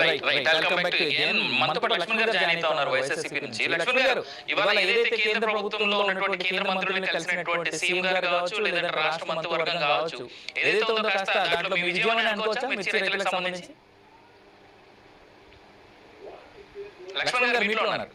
Right right welcome back to again మనతో పాటు లక్ష్మణ్ గారు జాయిన్ అవుతా ఉన్నారు వైఎస్ఆర్సీపీ నుంచి లక్ష్మణ్ గారు ఇవాళ ఏదైతే కేంద్ర ప్రభుత్వంలో ఉన్నటువంటి కేంద్ర మంత్రులను కలిసినటువంటి సీఎం గారు కావచ్చు లేదంటే రాష్ట్ర మంత్రివర్గం కావచ్చు ఏదైతే ఉందో కాస్త దాంట్లో మీ విజయం అని అనుకోవచ్చా? మిర్చి రైతులకు సంబంధించి? లక్ష్మణ్ గారు మీట్లో ఉన్నారు.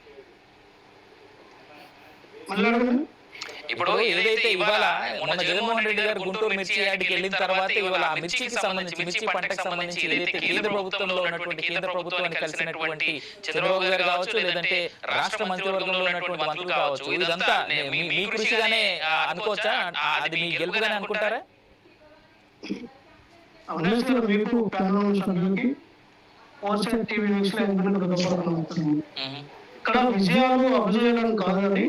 ఇప్పుడు ఏదైతే ఇవాళ మొన్న జగన్మోహన్ రెడ్డి గారు గుంటూరు మిర్చి యార్డ్కి వెళ్ళిన తర్వాత ఇవాళ ఆ మిర్చికి సంబంధించి మిర్చి పంటకు సంబంధించి ఏదైతే కేంద్ర ప్రభుత్వంలో ఉన్నటువంటి కేంద్ర ప్రభుత్వాన్ని కలిసినటువంటి చంద్రబాబు గారు కావచ్చు లేదంటే రాష్ట్ర మంత్రివర్గంలో ఉన్నటువంటి మంత్రులు కావచ్చు. ఇదంతా మీ మీ కృషిగానే అనుకోవచ్చా? అది మీ గెలుపుగానే అనుకుంటారా? సభ్యులకి పోస్టర్ టీవీ న్యూస్లో. ఇక్కడ విజయాలు అభిజయాలను కాదు కానీ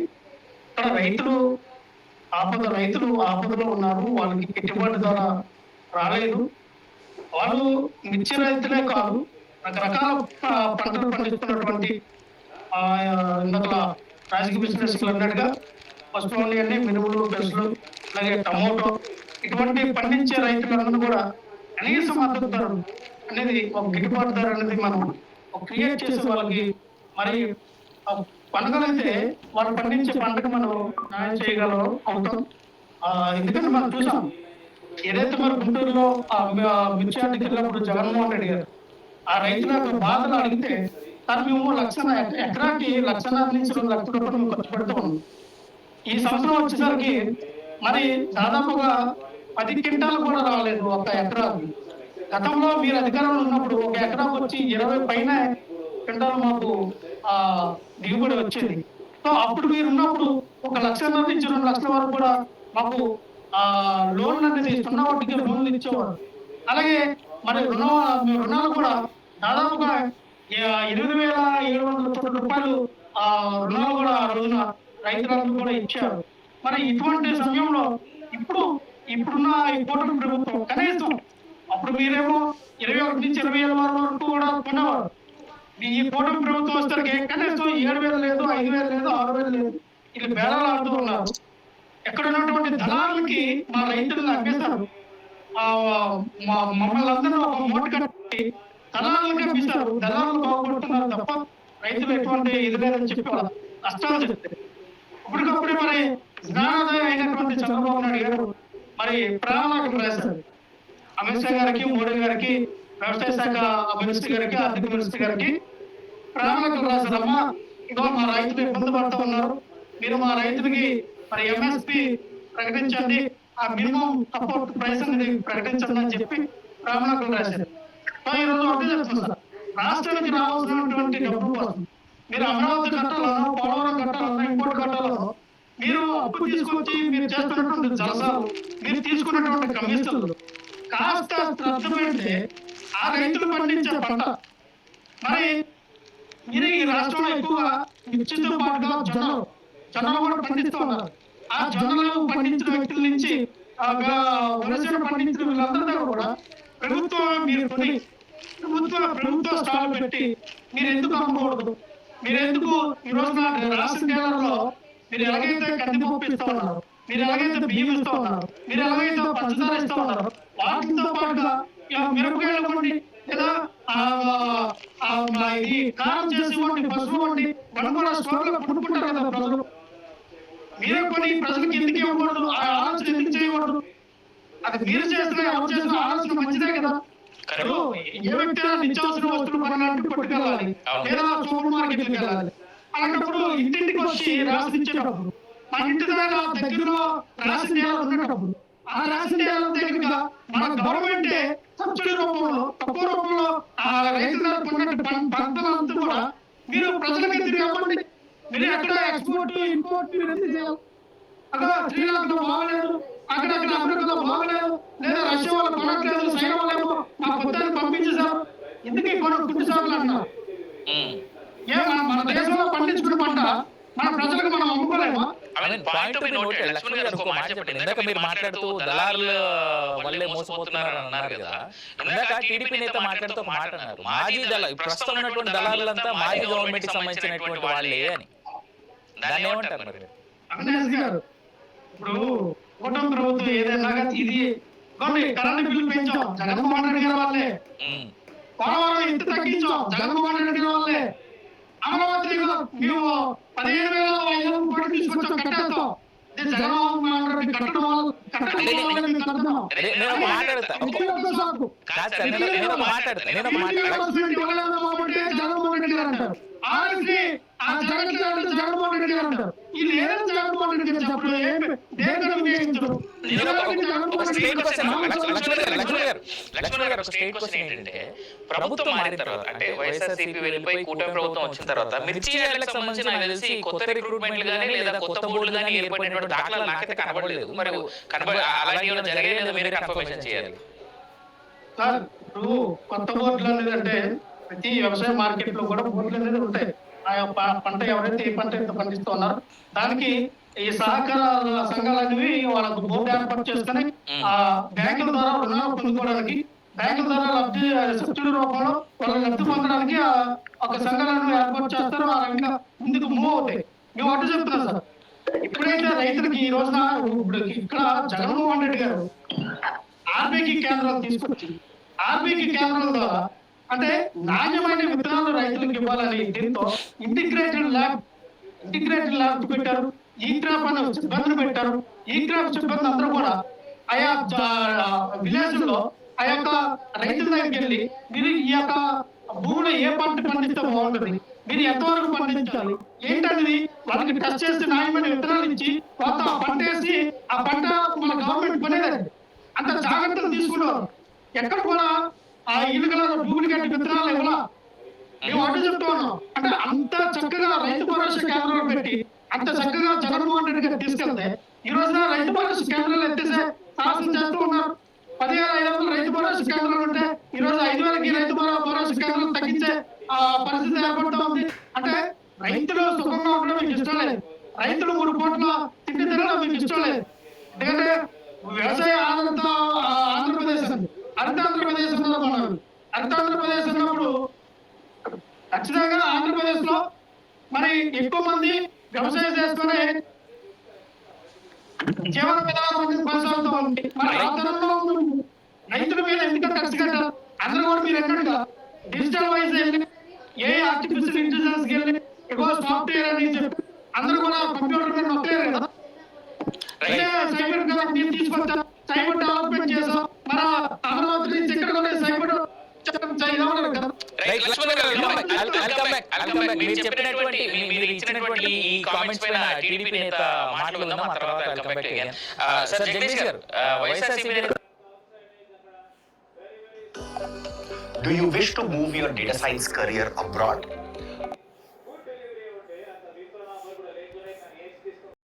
ఇక్కడ రైతులు ఆపద రైతులు ఆపదలో ఉన్నారు. వాళ్ళకి గిట్టుబాటు ధర రాలేదు. వాళ్ళు మిర్చి రైతులే కాదు రకరకాల పంటలు పండిస్తున్నటువంటి ఇందాక రాజకీయ బిజినెస్ అన్నట్టుగా ఫస్ట్ అన్ని మినుములు పెసలు అలాగే టమోటో ఇటువంటి పండించే రైతులందరూ కూడా కనీస మద్దతు ధర అనేది ఒక గిట్టుబాటు ధర అనేది మనం క్రియేట్ చేసే వాళ్ళకి మరి పంటలైతే వాళ్ళు పండించే పంటకు మనం న్యాయం చేయగలం అవుతాం ఆ, ఎందుకంటే మనం చూసాం ఏదైతే మరి గుంటూరులో ఆ మి- ఆ మిర్చి యార్డ్కి వెళ్ళినప్పుడు జగన్మోహన్ రెడ్డి గారు ఆ రైతుల యొక్క బాధలు అడిగితే సార్ మేము లక్ష ఎకరాకి లక్షన్నర నుంచి రెండు లక్షల రూపాయలు మేము ఖర్చు పెడుతూ ఉన్నాం. ఈ సంవత్సరం వచ్చేసరికి మరి దాదాపుగా పది క్వింటాలు కూడా రాలేదు ఒక ఎకరాకి. గతంలో మీరు అధికారంలో ఉన్నప్పుడు ఒక ఎకరాకు వచ్చి ఇరవై పైన క్వింటాలు మాకు దిగుబడి వచ్చేది. సో అప్పుడు మీరు ఉన్నప్పుడు ఒక లక్షన్నర నుంచి రెండు లక్షల వరకు కూడా మాకు ఆ లోన్ అనేది సున్నా వడ్డీకి లోన్లు ఇచ్చేవారు. అలాగే మరి రుణ రుణాలు కూడా దాదాపుగా ఎనిమిది వేల ఏడు వందల కోట్ల రూపాయలు ఆ రుణాలు కూడా ఆ రోజున రైతులకు కూడా ఇచ్చారు. మరి ఇటువంటి సమయంలో ఇప్పుడు ఇప్పుడున్న ఈ కూటమి ప్రభుత్వం కనీసం అప్పుడు మీరేమో ఇరవై ఒకటి నుంచి ఇరవై ఏళ్ళ వరకు కూడా కొనేవారు. ఈ కూటమి ప్రభుత్వం వస్తే కనీసం ఏడు వేలు లేదు ఐదు వేలు లేదు ఆరు వేలు లేదు. ఇలా బేరాలు ఆడుతూ ఉన్నారు. ఎక్కడ ఉన్నటువంటి దళాలకి మా రైతులను అమ్మేస్తారు మా మమ్మల్ని అందరూ ఒక మూట కట్టి దళారులకు అమ్మిస్తారు దళాలను బాగుపడుతున్నారు తప్ప రైతులు ఎటువంటి ఇది లేదని చెప్పి నష్టాలు కష్టాలు చెప్తే ఇప్పటికప్పుడే మరి జ్ఞానోదయం అయినటువంటి చంద్రబాబు నాయుడు గారు మరి ప్రణాళికలు రాశారు. అమిత్ షా గారికి మోడీ గారికి వ్యవసాయ శాఖ మినిస్టర్ గారికి ఆర్థిక మినిస్టర్ గారికి ప్రణాళికలు రాశారమ్మా ఇదిగో మా రైతులు ఇబ్బంది పడుతూ ఉన్నారు. మీరు మా రైతులకి మరి ఎంఎస్పి ప్రకటించండి. ఆ మినిమం సపోర్ట్ ప్రైస్ అనేది ప్రకటించండి అని చెప్పి ప్రణాళికలు రాశారు ఈ రోజు ఒకటే చెప్తున్నా. రాష్ట్రానికి రావాల్సినటువంటి డబ్బు కోసం. మీరు అమరావతి కట్టాలనో పోలవరం కట్టాలనో ఇంకోటి కట్టాలనో మీరు అప్పు తీసుకొచ్చి మీరు చేస్తున్నటువంటి జలసాలు మీరు తీసుకున్నటువంటి కమిషన్లు కాస్త శ్రద్ధ పెడితే ఆ రైతులు పండించే పంట. మరి మీరు ఈ రాష్ట్రంలో ఎక్కువగా మిర్చితో పాటుగా జొన్నలు. జొన్నలు. కూడా పండిస్తూ ఉన్నారు. ఆ జొన్నలు పండించిన వ్యక్తుల నుంచి వలసలు పండించిన వీళ్ళందరితో కూడా ప్రభుత్వం మీరు కొని ప్రభుత్వ ప్రభుత్వ స్టాల్ పెట్టి మీరు ఎందుకు అమ్మకూడదు? మీరు ఎందుకు ఈ రోజున రాష్ట్ర కేంద్రంలో మీరు ఎలాగైతే కందిపప్పు ఇస్తా ఉన్నారు? మీరు ఎలాగైతే బియ్యం ఇస్తా ఉన్నారు? మీరు ఎలాగైతే పంచదార ఇస్తా ఉన్నారు? వాటితో పాటుగా మిరపకాయలు ఇవ్వండి లేదా ఆ, ఆ, మా ఇది కారం చేసి ఇవ్వండి పసుపు ఇవ్వండి మనం కూడా స్టోర్లో కొనుక్కుంటారు కదా ప్రజలు. మీరే కొని ప్రజలకు ఎందుకు ఇవ్వకూడదు? ఆ ఆలోచన ఎందుకు చేయకూడదు అది మీరు చేసిన ఎవరు ఆలోచన మంచిదే కదా. ఏ వ్యక్తి నిత్యావసర వస్తువులు కొనాలంటే పట్టుకెళ్ళాలి. లేదా సూపర్ మార్కెట్కి వెళ్ళాలి. అలాంటప్పుడు ఇంటింటికి వచ్చి రాసి ఇచ్చేటప్పుడు మన ఇంటి దగ్గర దగ్గరలో రాసి డీలర్ ఉన్నటప్పుడు ఆ రాసి డీలర్ దగ్గరగా మన గవర్నమెంట్ సబ్సిడీ రూపంలో తక్కువ రూపంలో ఆ రైతు దగ్గర కొన్నట్టు పం- పంటలంతా కూడా మీరు ప్రజలకి తిరిగి ఇవ్వండి. మీరు ఎక్కడ ఎక్స్పోర్ట్ ఇంపోర్ట్ మీరు ఎందుకు చేయాలి అక్కడ శ్రీలంకలో బాగలేదు అక్కడ అక్కడ అమెరికాలో బాగలేదు లేదా రష్యా వాళ్ళు కొనట్లేదు చైనా వాళ్ళేమో మా పొద్దున్న పంపించేశారు. ఎందుకు ఈ కొన గుడ్డు సాగులు అంటున్నారు? ఏ మన దేశంలో పంట మన ప్రజలకు మనం అమ్ముకోలేమా point to be noted Laxman గారు ఒక మాట చెప్పండి ఇందాక మీరు మాట్లాడుతూ దళారుల వల్లే మోసపోతున్నారు అని అన్నారు కదా. ఇందాక టీడీపీ నేత మాట్లాడుతూ ఒక మాట అన్నారు. మాజీ దళ ప్రస్తుతం ఉన్నటువంటి దళారులంతా మాజీ గవర్నమెంట్కి సంబంధించినటువంటి వాళ్ళే అని. దాన్ని ఏమంటారు మరి? మీరు? అవినాష్ గారు ఇప్పుడు కూటమి ప్రభుత్వం ఏదైనా కానీ ఇది కొన్ని కరెంట్ బిల్లు పెంచాం. జగన్మోహన్ రెడ్డి గారి వాళ్ళే. పోలవరం తగ్గించాం. జగన్మోహన్ రెడ్డి గారి వల్లే అమరావతి మేము పదిహేను వేల కోట్లు తీసుకొచ్చాం కట్టేస్తాం. జగన్మోహన్ రెడ్డి కట్టడం కట్టడం నేను మాట్లాడతా. కాదు సార్ నేను మాట్లాడతా నేను మాట్లాడతా జగన్మోహన్ రెడ్డి గారు అంటారు. ఆర్ఎస్కి ఆ జగన్ గారు అంటే జగన్మోహన్ రెడ్డి గారు అంటారు ఇది ఏదైనా జగన్మోహన్ రెడ్డి గారు చెప్పలేదు? ఏం వినియోగించరు ఏంటంటే ప్రభుత్వం మారిన తర్వాత అంటే వైఎస్ఆర్సీపీ వెళ్ళిపోయి కూటమి ప్రభుత్వం వచ్చిన తర్వాత మిర్చి యార్డ్లకు సంబంధించి నాకు తెలిసి కొత్త రిక్రూట్మెంట్లు కానీ లేదా కొత్త బోర్డులు కానీ ఏర్పడినటువంటి దాఖలాలు నాకైతే కనబడలేదు. మరి కనబడి అలాంటి ఏమైనా జరగలేదు మీరే కన్ఫర్మేషన్ చేయాలి? సార్ కొత్త బోర్డులు అంటే ప్రతి వ్యవసాయ మార్కెట్లో కూడా బోర్డులు అనేది ఉంటాయి. ఆ యొక్క పంట ఎవరైతే ఏ పంట అయితే పండిస్తున్నారో దానికి ఈ సహకార సంఘాలు అనేవి వాళ్ళకు బోర్డు ఏర్పాటు చేసుకుని ఆ బ్యాంకుల ద్వారా రుణాలు పొందుకోవడానికి బ్యాంకుల ద్వారా లబ్ధి సబ్సిడీ రూపంలో వాళ్ళు లబ్ధి పొందడానికి ఆ ఒక సంఘాలను ఏర్పాటు చేస్తారు. ఆ రకంగా ముందుకు మూవ్ అవుతాయి. మేము అటు చెప్తున్నాం సార్. ఇప్పుడైతే రైతులకి ఈ రోజున ఇప్పుడు ఇక్కడ జగన్మోహన్ రెడ్డి గారు ఆర్బీకి కేంద్రాలు తీసుకొచ్చింది ఆర్బీకి కేంద్రం ద్వారా అంటే నాణ్యమైన విత్తనాలు రైతులకు ఇవ్వాలని దీంతో ఇంటిగ్రేటెడ్ ల్యాబ్ ఇంటిగ్రేటెడ్ ల్యాబ్ పెట్టారు. ఈ క్రాప్ అనే సిబ్బందిని పెట్టారు. ఈ క్రాప్ సిబ్బంది అందరూ కూడా ఆయా విలేజ్లో ఆ యొక్క రైతుల దగ్గరికి వెళ్ళి మీరు ఈ యొక్క భూమిలో ఏ పంట పండిస్తే బాగుంటుంది? మీరు ఎంతవరకు పండించాలి? ఏంటనేది వాళ్ళకి టెస్ట్ చేసి నాణ్యమైన విత్తనాలు ఇచ్చి కొత్త పంట వేసి ఆ పంట మన గవర్నమెంట్ పనేదండి అంత జాగ్రత్తలు తీసుకున్నారు ఎక్కడ కూడా ఆ ఇలుకల గట్టి విత్తనాలు ఇవ్వాల? మేము అటు చెప్తా ఉన్నాం. అంటే అంత చక్కగా రైతు భరోసా కేంద్రాలు పెట్టి అంత చక్కగా జగన్మోహన్ రెడ్డి గారు తీసుకెళ్తే ఈ రోజున రైతు భరోసా కేంద్రాలు ఎత్తేసే సాహసం చేస్తూ ఉన్నారు. పదివేల ఐదు వందలు రైతు భరోసా కేంద్రాలు ఉంటే ఈ రోజు ఐదు వేలకి రైతు భరో- భరోసా కేంద్రాలు తగ్గించే ఆ పరిస్థితి ఏర్పడుతూ ఉంది. అంటే రైతులు సుఖంగా ఉండడం మీకు ఇష్టం లేదు. రైతులు మూడు కోట్ల తిండి తినడం మీకు ఇష్టం లేదు. ఎందుకంటే వ్యవసాయ ఆధారిత ఆంధ్రప్రదేశ్ అండి. అర్ధ ఆంధ్రప్రదేశ్ ఉన్నది మనం అర్ధ ఆంధ్రప్రదేశ్ ఉన్నప్పుడు ఖచ్చితంగా ఆంధ్రప్రదేశ్లో మరి ఎక్కువ మంది వ్యవసాయం చేసుకునే జీవన విధానం కొనసాగుతూ ఉంది. మరి రైతుల మీద ఎందుకు ఖర్చు కట్టారు అందరూ కూడా మీరు ఎన్నట్టుగా digital wise A artificial intelligence వెళ్ళి ఎక్కువ సాఫ్ట్వేర్ అని చెప్పి అందరూ కూడా కంప్యూటర్ మీద నొక్కారు కదా. సైబర్ కదా తీసుకొచ్చాం సైబర్ డెవలప్మెంట్ చేసాం మన అమరావతి నుంచి ఇక్కడ కూడా సైబర్ చేయమన్నారు కదా రైట్ లక్ష్మణ్ గారు I'll- I'll come back, I'll come back. మీరు చెప్పినటువంటి మీరు ఇచ్చినటువంటి ఈ కామెంట్స్ పైన టీడీపీ నేత మాటలు ఉందాం ఆ తర్వాత back again. ఆ, సార్ జగదీష్ గారు వైఎస్ఆర్సీపీ నేత Do you wish to move your data science career abroad?